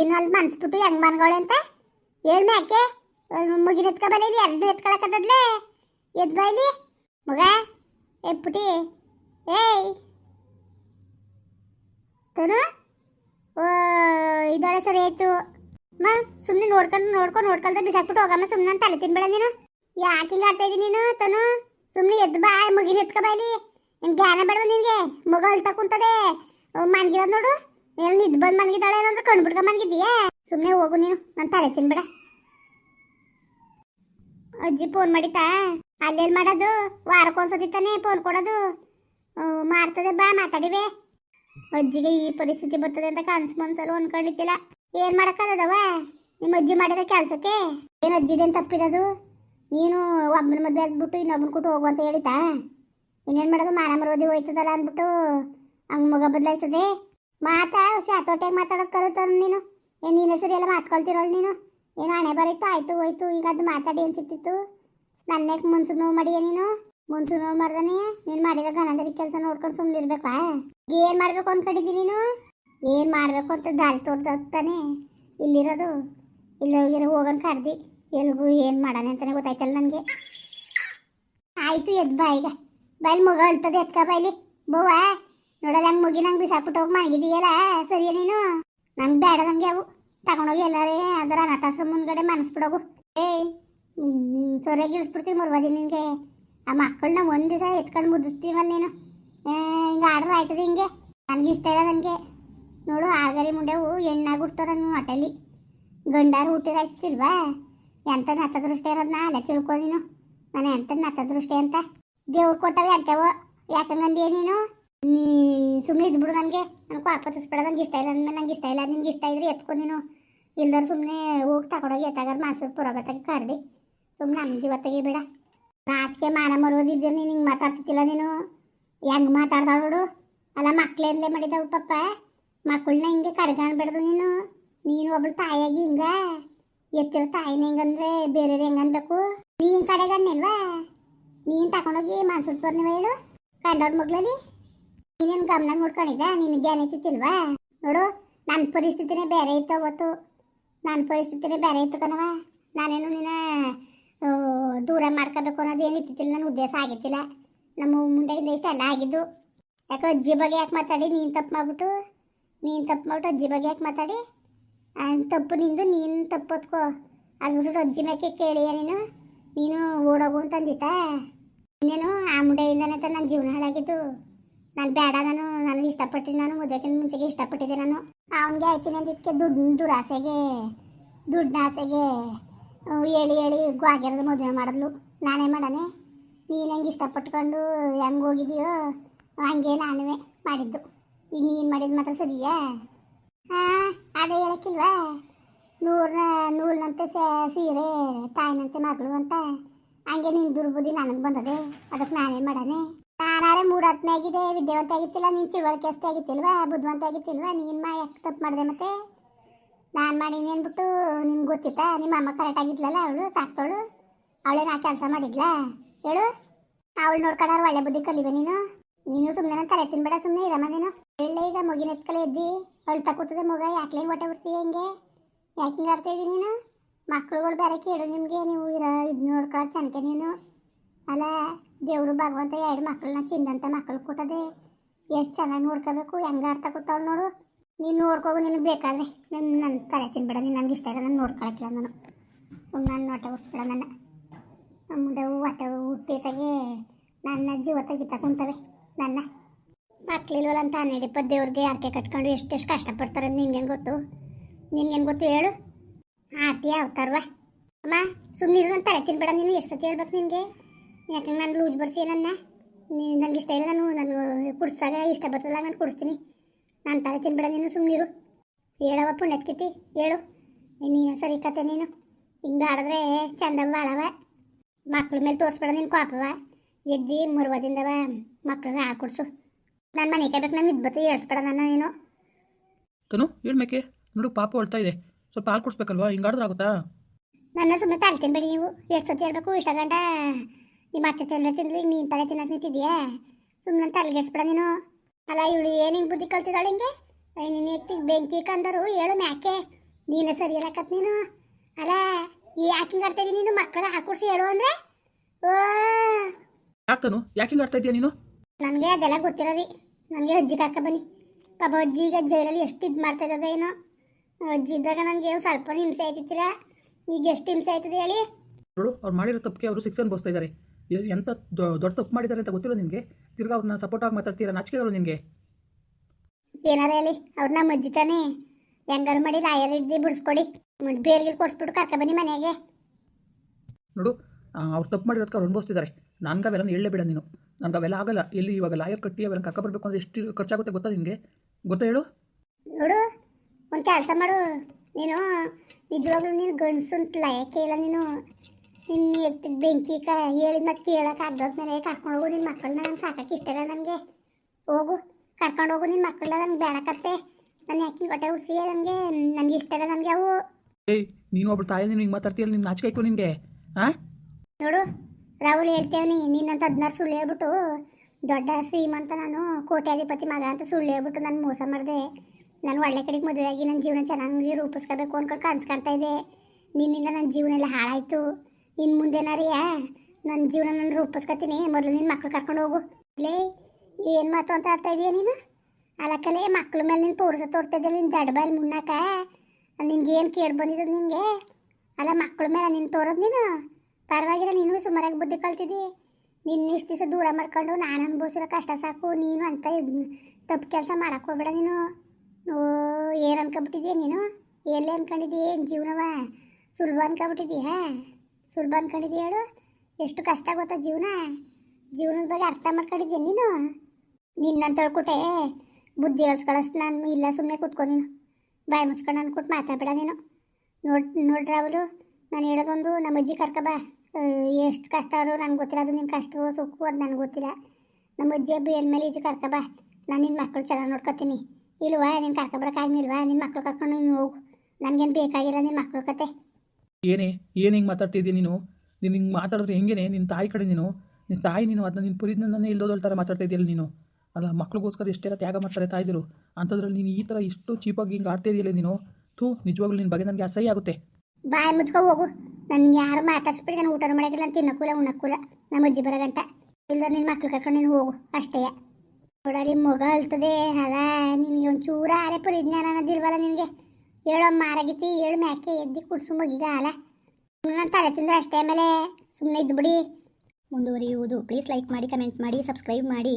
ಮುಗಿನ ಅಲ್ಲಿ ಮನ್ಸ್ಬಿಟ್ಟು ಹೆಂಗ್ ಮನ್ಗೋಳೆ ಅಂತ? ಹೇಳ್ ಮ್ಯಾಕೆ ಮುಗಿನ ಎತ್ಕ ಬಲ ಇಲ್ಲಿ ಎರಡು ಎತ್ಕೊಳಕತ್ತದ್ಲೆ ಎದ್ ಬಾಯ್ಲಿ ಮಗ ಎಪ್ಪುಟಿ ಏಯ್. ತನು? ಓ ಇದೊಳೆ ಸರಿ, ಆಯ್ತು. ಮ ಸುಮ್ಮನೆ ನೋಡ್ಕೊಂಡು ನೋಡ್ಕೊಂಡು ನೋಡ್ಕೊಳ್ತಾ ಬಿಸಾಕ್ಬಿಟ್ಟು ಹೋಗಮ್ಮ ಸುಮ್ಮನೆ ತಲೆ ತಿನ್ಬೇಡ ನೀನು. ಯಾಕೆ ಹಿಂಗೆ ಆಡ್ತಾ ಇದ್ದೀನಿ ನೀನು, ತನು? ಸುಮ್ಮನೆ ಎದ್ದು ಬಾ ಮುಗಿನ ಎತ್ಕ ಬೈಲಿ ನಿನ್ ಜ್ಞಾನ ಬೇಡವ ನಿನ್ಗೆ? ಮಗ ಅಳ್ತಾ ಕುಂತದೆ. ನೋಡು. ಏನು ನಿದ್ ಬಂದು ಮನ್ಗಿದ್ದಾಳೆ ಏನಂದ್ರೆ ಕಣ್ಣು ಬಿಡ್ಕ ಮನ್ಗಿದ್ದೀಯಾ ಸುಮ್ಮನೆ ಹೋಗು ನೀನು, ನಾನು ತಲೆ ತಿನ್ಬೇಡ. ಅಜ್ಜಿ ಫೋನ್ ಮಾಡಿತಾ? ಅಲ್ಲೆಲ್ಲಿ ಮಾಡೋದು? ವಾರಕ್ಕೊಂದ್ಸತಿ ತಾನೇ ಫೋನ್ ಕೊಡೋದು? ಮಾಡ್ತದೆ, ಬಾ ಮಾತಾಡಿವೆ. ಅಜ್ಜಿಗೆ ಈ ಪರಿಸ್ಥಿತಿ ಬರ್ತದೆ ಅಂತ ಕನ್ಸು ಮನ್ಸಲ್ಲಿ ಅನ್ಕೊಂಡಿದ್ದಿಲ್ಲ ಏನ್ ಮಾಡಕ್ಕದವ ನಿಮ್ಮ ಅಜ್ಜಿ ಮಾಡಿದ ಕೆಲ್ಸಕ್ಕೆ? ಏನ್ ಅಜ್ಜಿದೇನ್ ತಪ್ಪಿರೋದು ನೀನು ಒಬ್ಬನ ಮದ್ವೆ ಅಂದ್ಬಿಟ್ಟು ಇನ್ನೊಬ್ಬನ ಕೊಟ್ಟು ಹೋಗು ಅಂತ ಹೇಳಿತಾ ಇನ್ನೇನ್ ಮಾಡೋದು? ಮಾನ ಮರೋದಿ ಹೋಯ್ತದಲ್ಲ ಅಂದ್ಬಿಟ್ಟು? ಹಂಗ ಮಗ ಬದಲಾಯ್ತದೆ? ಮಾತಾ ಶಾಟೋಟೆಗೆ ಮಾತಾಡೋದು ಕಲಿತ ನೀನು. ಏನು ನೀನು ಹೆಸರು ಎಲ್ಲ ಮಾತ್ಕೊಳ್ತಿರೋಳು ನೀನು? ಏನು ಹಣೆ ಬರೀತು, ಆಯ್ತು, ಹೋಯ್ತು, ಈಗ ಅದು ಮಾತಾಡಿ ಏನು ಸಿಕ್ತಿತ್ತು ಮುನ್ಸು ನೋವು ಮಾಡಿಯ ನೀನು? ಮುನ್ಸು ನೋವು ಮಾಡ್ದಾನೆ ನೀನು ಮಾಡಿದ ಗಣದರಿ ಕೆಲಸ ನೋಡ್ಕೊಂಡು ಸುಮ್ಮನಿರ್ಬೇಕಾ ಏನು ಮಾಡ್ಬೇಕು ಅಂದ್ಕೊಂಡಿದ್ದಿ ನೀನು? ಏನು ಮಾಡಬೇಕು ಅಂತ ದಾರಿ ತೋರ್ತಾನೆ ಇಲ್ಲಿರೋದು, ಇಲ್ಲ ಹೋಗಿರೋ ಹೋಗನ್ ಕರ್ದಿ. ಎಲ್ಗೂ ಏನು ಮಾಡೋಣ ಅಂತಲೇ ಗೊತ್ತಾಯ್ತಲ್ಲ ನನಗೆ. ಆಯಿತು, ಎದ್ ಬಾ ಈಗ. ಬಾಯಲ್ಲಿ ಮಗ ಅಳ್ತದೆ, ಎತ್ಕ ಬಾಯ್ಲಿ ಬೋವ. ನೋಡೋದು ಹಂಗೆ ಮುಗಿ ನಂಗೆ ಬಿಸಾಕ್ಬಿಟ್ಟು ಹೋಗಿ ಮನಗಿದೀಯಲ್ಲ ಸರಿ ನೀನು? ನಂಗೆ ಬೇಡ ನಂಗೆ ಅವು. ತಗೊಂಡೋಗಿ ಎಲ್ಲರೇ ಅದರ ಅನಾಥಾಶ್ರಮ ಮುಂದ್ಗಡೆ ಮನಸ್ಬಿಡೋಗು. ಏ ಸೊರೆಗೆ ಇಳಿಸ್ಬಿಡ್ತೀವಿ ಮುರ್ಬೋದಿ ನಿನಗೆ. ಆ ಮಕ್ಕಳನ್ನ ಒಂದು ದಿವಸ ಎತ್ಕೊಂಡು ಮುದಿಸ್ತೀವಲ್ಲ ನೀನು. ಹಿಂಗೆ ಆರ್ಡ್ರ್ ಆಯ್ತದೆ ಹಿಂಗೆ. ನನಗೆ ಇಷ್ಟ ಇಲ್ಲ ನನಗೆ ನೋಡು ಆಗರಿ ಮುಂಡೆವು ಎಣ್ಣಾಗಿ ಹುಡ್ತಾರ ಹೊಟ್ಟೆಲಿ ಗಂಡಾರು ಹುಟ್ಟಿದಾಯ್ತಿಲ್ವಾ ಎಂತ ನತ್ತದೃಷ್ಟಿ ಇರೋದನ್ನ ಅಲ್ಲ ತಿಳ್ಕೊ ನೀನು. ನಾನು ಎಂತ ನತ್ತದೃಷ್ಟಿ ಅಂತ. ದೇವ್ರು ಕೊಟ್ಟವೆ ಅಂತೇವೋ? ಯಾಕಂಗಂದಿ ನೀನು? ನೀ ಸುಮ್ಮನೆ ಇದ್ಬಿಡು ನನಗೆ. ನನಗೆ ಆಪತ್ತಿಸ್ಬೇಡ ನನಗೆ ಇಷ್ಟ ಇಲ್ಲ. ಅಂದಮೇಲೆ ನಂಗೆ ಇಷ್ಟ ಇಲ್ಲ. ನಿಂಗೆ ಇಷ್ಟ ಇದ್ರೆ ಎತ್ಕೊ ನೀನು. ಇಲ್ದಾರ ಸುಮ್ಮನೆ ಹೋಗಿ ತಗೊಂಡೋಗಿ ಎತ್ತಾಗಾರ ಮಾಸೂರು ಪುರೋಗತ್ತಾಗಿ ಕಾಡ್ದೆ. ಸುಮ್ಮನೆ ನಮ್ಮ ಜೀವ ತೆಗಿಬೇಡ. ನಾಚಿಕೆ ಮಾನ ಮರೋದಿದ್ದೆ ನೀನು ಹಿಂಗೆ ಮಾತಾಡ್ತಿದ್ದಿಲ್ಲ ನೀನು? ಹೆಂಗೆ ಮಾತಾಡ್ತಾಳೋಡು ಅಲ್ಲ ಮಕ್ಳೇನ್ಲೇ ಮಾಡಿದವು ಪಪ್ಪ? ಮಕ್ಕಳನ್ನ ಹಿಂಗೆ ಕಡ್ಗಾಣ್ಬಿಡ್ದು ನೀನು. ನೀನು ಒಬ್ಳು ತಾಯಿಯಾಗಿ ಹಿಂಗೆ. ಎತ್ತಿರ ತಾಯಿನ ಹೆಂಗಂದ್ರೆ ಬೇರೆ ಹೆಂಗೆ ಅನ್ಬೇಕು? ನೀನ್ ಕಡೆಗನ್ನಿಲ್ವಾ ನೀನು ತಗೊಂಡೋಗಿ ಮಾನ್ಸುಟ್ ನೀವು ಹೇಳು. ಕಂಡವ್ರ ಮಗ್ಳಲ್ಲಿ. ನೀನೇನು ಗಮನ ನೋಡ್ಕೊಂಡಿದ್ದ ನಿನಗೆ ಏನೈತಿಲ್ವಾ ನೋಡು ನನ್ನ ಪರಿಸ್ಥಿತಿನೇ ಬೇರೆ ಇತ್ತು ಅವತ್ತು. ನನ್ನ ಪರಿಸ್ಥಿತಿನೇ ಬೇರೆ ಇತ್ತು ಕಣವ ನಾನೇನು ನಿನ್ನ ದೂರ ಮಾಡ್ಕೋಬೇಕು ಅನ್ನೋದು ಏನು ಇತ್ತಿಲ್ಲ ನನ್ನ ಉದ್ದೇಶ ಆಗಿತ್ತಿಲ್ಲ ನಮ್ಮ ಮುಂಡೆಗಿಂದ ಇಷ್ಟೆಲ್ಲ ಆಗಿದ್ದು. ಯಾಕೆ ಅಜ್ಜಿ ಬಗ್ಗೆ ಯಾಕೆ ಮಾತಾಡಿ? ನೀನು ತಪ್ಪು ಮಾಡ್ಬಿಟ್ಟು. ನೀನು ತಪ್ಪು ಮಾಡ್ಬಿಟ್ಟು ಅಜ್ಜಿ ಬಗ್ಗೆ ಯಾಕೆ ಮಾತಾಡಿ? ತಪ್ಪು ನಿಂದು, ನೀನು ತಪ್ಪು ಹೊತ್ಕೋ. ಅದು ಬಿಟ್ಬಿಟ್ಟು ಅಜ್ಜಿ ಮೇಕೆ ಕೇಳಿಯ ನೀನು? ನೀನು ಓಡೋಗು ಅಂತಂದಿತ್ತ ಇನ್ನೇನು, ಆ ಮುಂಡೆಯಿಂದನೇ ತಾನೆ ನನ್ನ ಜೀವನ ಹಾಳಾಗಿದ್ದು. ನಾನು ಬೇಡ ನಾನು ನಾನು ಇಷ್ಟಪಟ್ಟಿದ್ದು ನಾನು ಮದುವೆಕಿನ ಮುಂಚೆಗೆ ಇಷ್ಟಪಟ್ಟಿದ್ದೆ ನಾನು. ಅವನಿಗೆ ಆಯ್ತೀನಿ ಅಂದಿದ್ದಕ್ಕೆ ದುಡ್ಡು ದುರಾಸೆಗೆ ದುಡ್ಡಿನ ಆಸೆಗೆ ಹೇಳಿ ಹೇಳಿ ಗ್ವಾಗಿರೋದು ಮದುವೆ ಮಾಡಿದ್ಲು. ನಾನೇ ಮಾಡನೆ? ನೀನು ಹೆಂಗೆ ಇಷ್ಟಪಟ್ಕೊಂಡು ಹೆಂಗೆ ಹೋಗಿದೆಯೋ, ಹಂಗೆ ನಾನುವೇ ಮಾಡಿದ್ದು. ಈಗ ನೀನು ಮಾಡಿದ್ದು ಮಾತ್ರ ಸರಿಯಾ? ಹಾಂ ಅದೇ ಹೇಳಕ್ಕಿಲ್ವಾ? ನೂರ ನೂಲ್ನಂತೆ ಸೀರೆ, ತಾಯಿನಂತೆ ಮಗಳು ಅಂತ. ಹಂಗೆ ನಿನ್ನ ದುರ್ಬುದ್ಧಿ ನನಗೆ ಬಂದದೆ ಅದಕ್ಕೆ ನಾನೇನು ಮಾಡಾನೆ? ನಾನಾರೆ ಮೂಡಾತ್ಮೆ ಆಗಿದೆ ವಿದ್ಯಾವಂತ ಆಗಿತ್ತಿಲ್ಲ, ನೀನು ತಿಳುವಳಿಕೆ ಅಷ್ಟೇ ಆಗಿತ್ತಿಲ್ವಾ, ಬುದ್ಧಿವಂತ ಆಗಿತ್ತಿಲ್ವಾ, ನೀನು ಮಾ ಯಾಕೆ ತಪ್ಪು ಮಾಡಿದೆ ಮತ್ತೆ? ನಾನು ಮಾಡೀನಿ ಅಂದ್ಬಿಟ್ಟು ನಿಮ್ಗೆ ಗೊತ್ತಿತ್ತಾ? ನಿಮ್ಮ ಅಮ್ಮ ಕರೆಕ್ಟ್ ಆಗಿದ್ಲಲ್ಲ ಅವಳು, ಸಾಕ್ತವಳು? ಅವಳೇನು ಆ ಕೆಲಸ ಮಾಡಿದ್ಲಾ? ಹೇಳು? ಅವಳು ನೋಡ್ಕೊಂಡಾರ ಒಳ್ಳೆ ಬುದ್ಧಿ ಕಲಿವೆ ನೀನು? ನೀನು ಸುಮ್ಮನೆ ತಲೆ ತಿನ್ಬೇಡ ಸುಮ್ಮನೆ ಇರಮ್ಮ ನೀನು. ಹೇಳಲೇ ಈಗ, ಮಗಿನ ಎತ್ಕಲೆ ಎದ್ದಿ. ಅವಳು ಕೂತದೆ ಮಗ, ಯಾಕೆ ಹೊಟ್ಟೆ ಉರ್ಸಿ ಹೆಂಗೆ? ಯಾಕೆ ಹಿಂಗೆ ಇದ್ದೀನಿ ನೀನು? ಮಕ್ಳುಗಳು ಬೇರೆ ಕೇಳು ನಿಮಗೆ, ನೀವು ಇರೋ ಇದು ನೋಡ್ಕೊಳ್ಳೋದು ಚೆನ್ನಕೆ ನೀನು. ಅಲ್ಲ, ದೇವರು ಭಗವಂತ ಎರಡು ಮಕ್ಕಳನ್ನ ಚಿಂದಂತ ಮಕ್ಕಳು ಕೊಟ್ಟದೆ ಎಷ್ಟು ಚೆನ್ನಾಗಿ ನೋಡ್ಕೋಬೇಕು, ಹೆಂಗೆ ಅರ್ಥ ಕೂತಾವಳು ನೋಡು. ನೀನು ನೋಡ್ಕೋಗು, ನಿನಗೆ ಬೇಕಾದ್ರೆ. ನನ್ನ ನನ್ನ ತಲೆ ತಿನ್ಬೇಡ, ನೀನು ನನಗೆ ಇಷ್ಟ ಇಲ್ಲ, ನಾನು ನೋಡ್ಕೊಳಕ್ಕಿಲ್ಲ ನಾನು. ನಾನು ಹೊಟ್ಟೆ ಉರ್ಸ್ಬೇಡ ನನ್ನ. ಮುಂದೆ ಹೊಟ್ಟೆ ಹುಟ್ಟಿದಾಗೆ ನನ್ನ ಜೀವ ತೆಗಿತಾ ಕುಂತವೆ, ನನ್ನ. ಮಕ್ಳಿಲ್ವಲ್ಲ ಅಂತ ಹನ್ನೆರಡು ಇಪ್ಪತ್ತು ದೇವ್ರಿಗೆ ಆರ್ಕೆ ಕಟ್ಕೊಂಡು ಎಷ್ಟೆಷ್ಟು ಕಷ್ಟಪಡ್ತಾರೆ ನಿಮ್ಗೇನು ಗೊತ್ತು? ನಿಮ್ಗೇನು ಗೊತ್ತು ಹೇಳು? ಆರ್ತಿ, ಅವತಾರವ. ಅಮ್ಮ ಸುಮ್ಮನೆ ನನ್ನ ತಲೆ ತಿನ್ಬೇಡ, ನೀನು ಎಷ್ಟು ಸತಿ ಹೇಳ್ಬೇಕು ನಿನಗೆ? ಯಾಕಂದ್ರೆ ನಾನು ಲೂಜ್ ಬರ್ಸಿ ನನ್ನ. ನೀ ನನಗೆ ಇಷ್ಟ ಇಲ್ಲ ನಾನು ನಾನು ಕುಡ್ಸಾಗ ಇಷ್ಟ ಬರ್ತಲ್ಲ ನಾನು ಕುಡಿಸ್ತೀನಿ. ನಾನು ತಲೆ ತಿನ್ಬೇಡ ನೀನು ಸುಮ್ಮನಿರು ಹೇಳವ ಪುಣ್ಯತ್ಕಿತಿ ಹೇಳು. ನೀನು ಸರಿ ಕತೆ ನೀನು. ಹಿಂಗೆ ಆಡಿದ್ರೆ ಚಂದ ಬಾಳವ ಮಕ್ಳ ಮೇಲೆ ತೋರಿಸ್ಬೇಡ ನೀನು ಕೋಪವ ಎದ್ದಿ ಮುರ್ವದಿಂದವ ಮಕ್ಳಿಗೆ ಹಾಕೊಡ್ಸು ನನ್ನ ಮನೆ ಕೈಬೇಕು ನಾನು ಇದ್ಬತ್ತು ಹೇಳ್ಸ್ಬೇಡ ನನ್ನ ನೀನು. ತನು ಹೇಳ್ಮೇಕೆ ನೋಡು ಪಾಪ ಹೊಳ್ತಾ ಇದೆ. ಸ್ವಲ್ಪ ಹಾಲು ಕುಡಿಸ್ಬೇಕಲ್ವಾ? ಹಿಂಗಾಡಿದ್ರೆ ಆಗುತ್ತಾ ನನ್ನ ಸುಮ್ಮನೆ ತಲೆ ತಿನ್ಬೇಡಿ ನೀವು. ಎಷ್ಟು ಸತಿ ಹೇಳ್ಬೇಕು ಇಷ್ಟ ಗಂಟ ನಿಮ್ಮ ಅತ್ತೆ ತಿಂದ್ರೆ ತಿನ್ಲಿ ನೀನು ತಲೆ ತಿನ್ನಕ್ಕೆ ನಿಂತಿದ್ಯಾ? ಸುಮ್ಮನೆ ತಲೆಗೆಡ್ಸ್ಬಿಡ ನೀನು. ಅಲ್ಲ ಇವಳು ಏನು ಹಿಂಗೆ ಬುದ್ಧಿ ಕಲ್ತಿದ್ದಾಳೆ ಹಿಂಗೆ? ನಿನ್ನ ಎತ್ತಿ ಬೆಂಕಿ ಕಂದರು ಹೇಳು ಮ್ಯಾಕೆ? ನೀನೇ ಸರಿ ಹೇಳಕತ್ ನೀನು. ಅಲ್ಲ ಯಾಕಿಂಗ್ ಆಡ್ತಾ ನೀನು? ಮಕ್ಕಳ ಹಾಕೊಡ್ಸಿ ಹೇಳು ಅಂದ್ರೆ? ಓ! ಯಾಕನು? ಯಾಕೆ ಹಿಂಗೆ ಆಡ್ತಾ ಇದೀಯ ನೀನು? ನನಗೆ ಅದೆಲ್ಲ ಗೊತ್ತಿರೋದಿ. ನನಗೆ ಅಜ್ಜಿ ಕಾಕ ಬನ್ನಿ. ಪಾಪ ಅಜ್ಜಿ ಈಗ ಜೈಲಲ್ಲಿ ಎಷ್ಟು ಇದು ಮಾಡ್ತಾ ಇದ್ದದ ಏನೋ. ಅಜ್ಜಿ ಇದ್ದಾಗ ನನಗೆ ಸ್ವಲ್ಪ ಹಿಂಸೆ ಆಯ್ತಿತ್ತಿಲ್ಲ ಈಗ ಎಷ್ಟು ಹಿಂಸೆ ಆಯ್ತದೆ ಹೇಳಿ? ನೋಡು ಅವ್ರು ಮಾಡಿರೋ ತಪ್ಪಿಗೆ ಅವರು ಶಿಕ್ಷೆ ಅನುಭವಿಸ್ತಾ ಇದ್ದಾರೆ ಎಂತ ದೊಡ್ಡ ತಪ್ಪು ಮಾಡಿದ್ದಾರೆ ಅಂತ ಗೊತ್ತಿಲ್ಲ ನಿನಗೆ? ತಿರ್ಗಾ ಅವ್ರನ್ನ ಸಪೋರ್ಟ್ ಆಗಿ ಮಾತಾಡ್ತೀರಾ? ನಾಚಿಕೆಗಳು ನಿಮಗೆ ಏನಾರ ಹೇಳಿ ಅವ್ರನ್ನ ನಮ್ಮ ಅಜ್ಜಿ ತಾನೇ. ಹೆಂಗಾರು ಮಾಡಿ ರಾಯರ್ ಹಿಡ್ದು ಬಿಡಿಸ್ಕೊಡಿ. ಬೇರೆ ಕೊಡಿಸ್ಬಿಟ್ಟು ಕರ್ಕ ಬನ್ನಿ ಮನೆಗೆ. ನೋಡು ಅವ್ರು ತಪ್ಪು ಮಾಡಿರೋದಕ್ಕೆ ಅವ್ರು ಅನುಭವಿಸ್ತಿದ್ದಾರೆ ನನಗೆ ಅವೆಲ್ಲ ಹೇಳಲೇ ಬೇಡ ನೀನು. ನನ್ಗೆ ಅವೆಲ್ಲ ಆಗಲ್ಲ. ಎಲ್ಲಿ ಇವಾಗ ಲಾಯರ್ ಕಟ್ಟಿ ಅವೆಲ್ಲ ಕರ್ಕೊಬರ್ಬೇಕು ಅಂದ್ರೆ ಎಷ್ಟು ಖರ್ಚಾಗುತ್ತೆ ಗೊತ್ತಾ ನಿಮಗೆ ಗೊತ್ತಾ ಹೇಳು? ನೋಡು ಒಂದು ಕೆಲಸ ಮಾಡು. ನೀನು ನಿಜವಾಗ್ಲೂ ನೀನು ಗಂಡಸು ಅಂತ ಲಯಕ್ಕೆ ಇಲ್ಲ ನೀನು. ಎತ್ತಿದ ಬೆಂಕಿ ಕ ಹೇಳಿದ ಮತ್ತೆ ಕೇಳಕ್ಕೆ ಅರ್ಧದ್ಮೇಲೆ ಕರ್ಕೊಂಡು ಹೋಗು ನಿನ್ನ ಮಕ್ಕಳನ್ನ ನಂಗೆ ಸಾಕಕ್ಕೆ ಇಷ್ಟ ಇಲ್ಲ ನನಗೆ. ಹೋಗು ಕರ್ಕೊಂಡು ಹೋಗು ನಿನ್ನ ಮಕ್ಕಳನ್ನ ನನಗೆ ಬೇಡಕತ್ತೆ ನಾನು ಯಾಕೆ ಹೊಟ್ಟೆ ಉಡ್ಸಿ ನನಗೆ ನನಗೆ ಇಷ್ಟ ಇಲ್ಲ ನನಗೆ ಅವು. ಏಯ್ ನೀನು ಒಬ್ಳು ತಾಯಿ ನಿನಗೆ ಮಾತಾಡ್ತೀಯಲ್ಲ ನಿನ್ನ ನಾಚಿಕೆ ನಿನಗೆ? ಹಾಂ ನೋಡು ರಾಹುಲ್ ಹೇಳ್ತೇವನಿ ನಿನ್ನಂತ ಹದಿನಾರು ಸುಳ್ಳು ಹೇಳ್ಬಿಟ್ಟು ದೊಡ್ಡ ಶ್ರೀಮಂತ ನಾನು ಕೋಟ್ಯಾಧಿಪತಿ ಮಗ ಅಂತ ಸುಳ್ಳು ಹೇಳ್ಬಿಟ್ಟು ನಾನು ಮೋಸ ಮಾಡಿದೆ. ನಾನು ಒಳ್ಳೆ ಕಡೆಗೆ ಮದುವೆಯಾಗಿ ನನ್ನ ಜೀವನ ಚೆನ್ನಾಗಿ ರೂಪಿಸ್ಕೋಬೇಕು ಅನ್ಕೊಂಡು ಕನ್ಸು ಕಾಣ್ತಾ ಇದ್ದೆ. ನಿನ್ನಿಂದ ನನ್ನ ಜೀವನ ಎಲ್ಲ ಹಾಳಾಯಿತು. ಇನ್ನು ಮುಂದೆನಾರಿಯ ನನ್ನ ಜೀವನ ನಾನು ರೂಪಿಸ್ಕೊತೀನಿ ಮೊದಲು ನಿನ್ನ ಮಕ್ಳು ಕರ್ಕೊಂಡು ಹೋಗು. ಲೇ, ಏನು ಮಾತು ಅಂತ ಆಡ್ತಾ ಇದೀಯ ನೀನು? ಅಲಕ್ಕಲೇ ಮಕ್ಳ ಮೇಲೆ ನಿನ್ನ ಪೂರ್ಸ ತೋರ್ತಾ ನಿನ್ ನಿನ್ನ ದಡ್ಡ ಬಾಯಲ್ಲಿ ಮುನ್ನಾಕ? ನಿನ್ಗೆ ಏನು ಕೇಳಿ ಬಂದಿದ್ದು ನಿನಗೆ? ಅಲ್ಲ, ಮಕ್ಳ ಮೇಲೆ ನಿನ್ನ ತೋರೋದು ನೀನು? ಪರವಾಗಿಲ್ಲ, ನೀನು ಸುಮಾರಾಗಿ ಬುದ್ಧಿ ಕಲ್ತಿದ್ದಿ ನಿನ್ನ ಇಷ್ಟು ದಿವಸ ದೂರ ಮಾಡ್ಕೊಂಡು ನಾನು ಅನುಭವಿಸಿರೋ ಕಷ್ಟ ಸಾಕು, ನೀನು ಅಂತ ತಪ್ಪು ಕೆಲಸ ಮಾಡೋಕೆ ಹೋಗ್ಬೇಡ ನೀನು. ಓ, ಏನು ಅನ್ಕೊಂಬಿಟ್ಟಿದ್ಯಾ ನೀನು? ಎಲ್ಲೇ ಅನ್ಕೊಂಡಿದ್ದೀಯ ಏನು ಜೀವನವ? ಸುಲಭ ಅನ್ಕೊಂಬಿಟ್ಟಿದ್ದೀಯಾ ಸುಲಭ ಅನ್ಕೊಂಡಿದ್ದೀಯ ಹೇಳು. ಎಷ್ಟು ಕಷ್ಟ ಗೊತ್ತಾ ಜೀವನ. ಜೀವನದ ಬಗ್ಗೆ ಅರ್ಥ ಮಾಡ್ಕೊಂಡಿದ್ದೆ ನೀನು. ನಿನ್ನಂತ ಹೇಳ್ಕೊಟ್ಟೆ ಬುದ್ಧಿ ಹೇಳ್ಸ್ಕೊಳ್ಳೋಷ್ಟು ನಾನು ಇಲ್ಲ ಸುಮ್ಮನೆ ಕೂತ್ಕೊ ನೀನು. ಬಾಯಿ ಮುಚ್ಕೊಂಡು ಅಂದ್ಕೊಟ್ಟು ಮಾತಾಡ್ಬೇಡ ನೀನು. ನೋಡ್ ನೋಡ್ರಿ ಅವಳು ನಾನು ಹೇಳೋದೊಂದು, ನಮ್ಮ ಅಜ್ಜಿ ಕರ್ಕ ಬಾ. ಎಷ್ಟು ಕಷ್ಟ ಆದರೂ ನನಗೆ ಗೊತ್ತಿಲ್ಲ, ಅದು ನಿನ್ನ ಕಷ್ಟವೋ ಸುಖವೋ ಅದು ನನಗೆ ಗೊತ್ತಿಲ್ಲ. ನಮ್ಮ ಅಜ್ಜಿ ಬೇಲ್ ಮೇಲೆ ಇಜ್ಜಿ ನಾನು ನಿನ್ನ ಮಕ್ಕಳು ಚೆನ್ನಾಗಿ ನೋಡ್ಕೊತೀನಿ. ಇಲ್ವಾ, ನೀನು ಕರ್ಕೊಬರಕ್ಕಾಗಿಲ್ವಾ ನಿನ್ನ ಮಕ್ಕಳು ಕರ್ಕೊಂಡು ನೀನು ಹೋಗು. ನನಗೇನು ಬೇಕಾಗಿಲ್ಲ ನಿನ್ನ ಮಕ್ಕಳು ಕತೆ. ಏನೇ, ಏನು ಹಿಂಗೆ ಮಾತಾಡ್ತಿದ್ದೀನಿ ನೀನು? ನೀನು ಹಿಂಗೆ ಮಾತಾಡಿದ್ರೆ ಹೆಂಗೇನೆ? ನಿನ್ನ ತಾಯಿ ಕಡೆ ನೀನು? ನಿನ್ನ ತಾಯಿ ನೀನು ಅದನ್ನ ನಿನ್ನ ಪುರಿದನ್ನೇ ಇಲ್ಲದೋಲ್ ಥರ ಮಾತಾಡ್ತಾ ಇದೆಯಲ್ಲ ನೀನು? ಅಲ್ಲ, ಮಕ್ಳಿಗೋಸ್ಕರ ಎಷ್ಟೆಲ್ಲ ತ್ಯಾಗ ಮಾಡ್ತಾರೆ ತಾಯಿದ್ರು. ಅಂಥದ್ರಲ್ಲಿ ನೀನು ಈ ಥರ ಇಷ್ಟು ಚೀಪಾಗಿ ಹಿಂಗೆ ಆಡ್ತಾ ನೀನು? ಥೂ, ನಿಜವಾಗ್ಲೂ ನಿನ್ನ ಬಗ್ಗೆ ನನಗೆ ಅಸಹ್ಯ ಆಗುತ್ತೆ. ಬಾಯಿ ಮುಚ್ಕೊ ಹೋಗು. ನನ್ಗೆ ಯಾರು ಮಾತಾಡ್ಸ್ಬಿಡಿ, ನಾನು ಊಟ ಮಾಡೋಕ್ಕಿಲ್ಲ ಅಂತ ತಿನ್ನಕ್ಕೂಲ ಉಣ್ಣಕ್ಕೂಲ ನಮ್ಮ ಅಜ್ಜಿ ಬರೋ ಗಂಟ. ಇಲ್ಲ ನಿನ್ನ ಮಕ್ಳು ಕರ್ಕೊಂಡು ನೀನು ಹೋಗು. ಅಷ್ಟೇ. ನೋಡಲಿ ಮಗ ಅಳ್ತದೆ, ಅಲ್ಲ, ನಿನಗೆ ಒಂದು ಚೂರ ಆರೆ ಪರಿಜ್ಞಾನ ಅನ್ನೋದಿಲ್ವಲ್ಲ ನಿನಗೆ? ಹೇಳೋ ಮಾರಾಗಿತಿ ಹೇಳು ಮ್ಯಾಕೆ, ಎದ್ದಿ ಕುಡ್ಸು ಮಗಿಗ ಅಲ್ಲ. ನಾನು ತಲೆ ತಿಂದ್ರೆ ಅಷ್ಟೇ ಮೇಲೆ ಸುಮ್ಮನೆ ಇದ್ದು ಬಿಡಿ ಮುಂದುವರಿಯುವುದು. ಪ್ಲೀಸ್ ಲೈಕ್ ಮಾಡಿ ಕಮೆಂಟ್ ಮಾಡಿ ಸಬ್ಸ್ಕ್ರೈಬ್ ಮಾಡಿ.